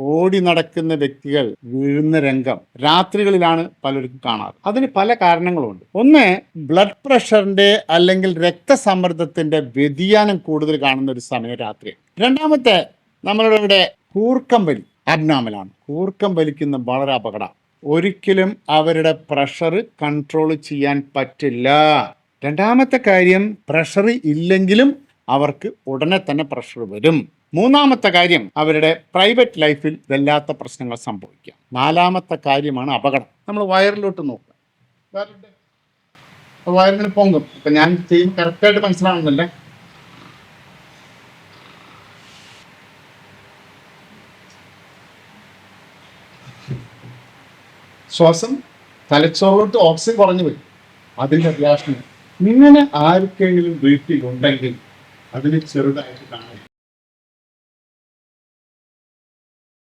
ഓടി നടക്കുന്ന വ്യക്തികൾ വീഴുന്ന രംഗം രാത്രികളിലാണ് പലർക്കും കാണാറ്. അതിന് പല കാരണങ്ങളുണ്ട്. ഒന്ന് ബ്ലഡ് പ്രഷറിന്റെ അല്ലെങ്കിൽ രക്തസമ്മർദ്ദത്തിന്റെ വ്യതിയാനം കൂടുതൽ കാണുന്ന ഒരു സമയം രാത്രി രണ്ടാമത്തെ നമ്മളുടെ ഇവിടെ കൂർക്കം വലി അബ്നാമലാണ് കൂർക്കം വലിക്കുന്ന വളരെ അപകടം ഒരിക്കലും അവരുടെ പ്രഷർ കൺട്രോൾ ചെയ്യാൻ പറ്റില്ല. രണ്ടാമത്തെ കാര്യം പ്രഷർ ഇല്ലെങ്കിലും അവർക്ക് ഉടനെ തന്നെ പ്രഷർ വരും. മൂന്നാമത്തെ കാര്യം അവരുടെ പ്രൈവറ്റ് ലൈഫിൽ വല്ലാത്ത പ്രശ്നങ്ങൾ സംഭവിക്കുക നാലാമത്തെ കാര്യമാണ് അപകടം. നമ്മൾ വയറിലോട്ട് നോക്കുക. വയറിന്റെ അപ്പൊ വയറിന് പൊങ്ങും ഇപ്പൊ ഞാൻ ചെയ്യും കറക്റ്റായിട്ട് മനസ്സിലാവുന്നില്ലേ? ശ്വാസം തലച്ചോറോട്ട് ഓക്സിജൻ കുറഞ്ഞു വരും അതിന്റെ അത്യാവശ്യം. ഇങ്ങനെ ആർക്കെങ്കിലും വീട്ടിലുണ്ടെങ്കിൽ അതിന് ചെറുതായിട്ട് കാണാം